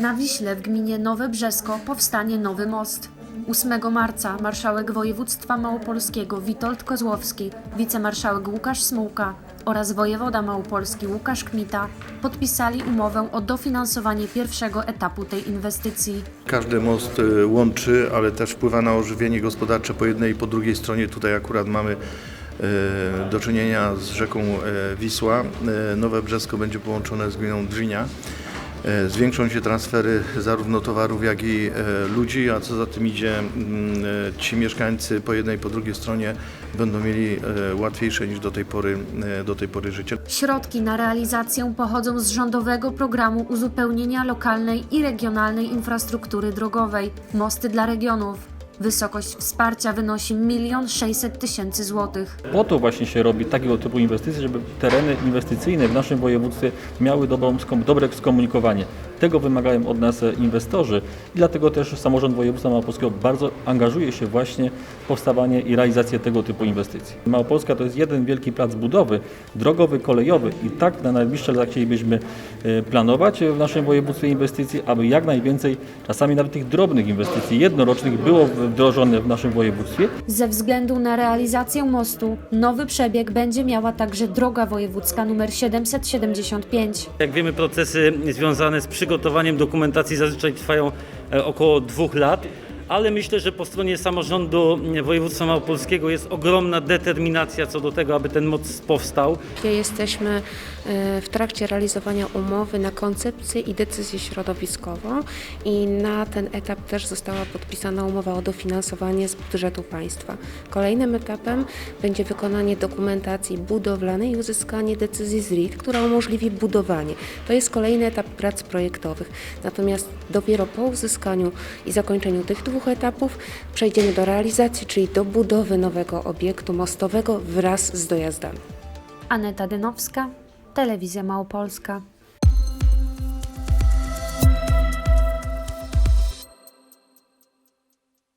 Na Wiśle w gminie Nowe Brzesko powstanie nowy most. 8 marca marszałek województwa małopolskiego Witold Kozłowski, wicemarszałek Łukasz Smułka oraz wojewoda małopolski Łukasz Kmita podpisali umowę o dofinansowanie pierwszego etapu tej inwestycji. Każdy most y, łączy, ale też wpływa na ożywienie gospodarcze po jednej i po drugiej stronie. Tutaj akurat mamy y, do czynienia z rzeką y, Wisła. Nowe Brzesko będzie połączone z gminą Drwinia. Y, Zwiększą się transfery zarówno towarów, jak i y, ludzi, a co za tym idzie, mm, y, ci mieszkańcy po jednej i po drugiej stronie będą mieli łatwiejsze niż do tej pory, do tej pory życie. Środki na realizację pochodzą z rządowego programu uzupełnienia lokalnej i regionalnej infrastruktury drogowej Mosty dla regionów. Wysokość wsparcia wynosi 1 600 tysięcy złotych. Po to właśnie się robi takiego typu inwestycje, żeby tereny inwestycyjne w naszym województwie miały dobrą, dobre skomunikowanie. Tego wymagają od nas inwestorzy i dlatego też samorząd województwa małopolskiego bardzo angażuje się właśnie w powstawanie i realizację tego typu inwestycji. Małopolska to jest jeden wielki plac budowy, drogowy, kolejowy i tak na najbliższe lata chcielibyśmy planować w naszym województwie inwestycji, aby jak najwięcej, czasami nawet tych drobnych inwestycji jednorocznych było wdrożone w naszym województwie Ze względu na realizację mostu, nowy przebieg będzie miała także droga wojewódzka nr 775. Jak wiemy, procesy związane z przygotowaniem dokumentacji zazwyczaj trwają e, około dwóch lat, ale myślę, że po stronie samorządu województwa małopolskiego jest ogromna determinacja co do tego, aby ten most powstał. Jesteśmy e, w trakcie realizowania umowy na koncepcję i decyzję środowiskową i na ten etap też została podpisana umowa o dofinansowanie z budżetu państwa. Kolejnym etapem będzie wykonanie dokumentacji budowlanej i uzyskanie decyzji z RIT, która umożliwi budowanie. To jest kolejny etap prac projektowych. Natomiast dopiero po uzyskaniu i zakończeniu tych dwóch etapów przejdziemy do realizacji, czyli do budowy nowego obiektu mostowego wraz z dojazdami. Aneta Dynowska, Telewizja Małopolska.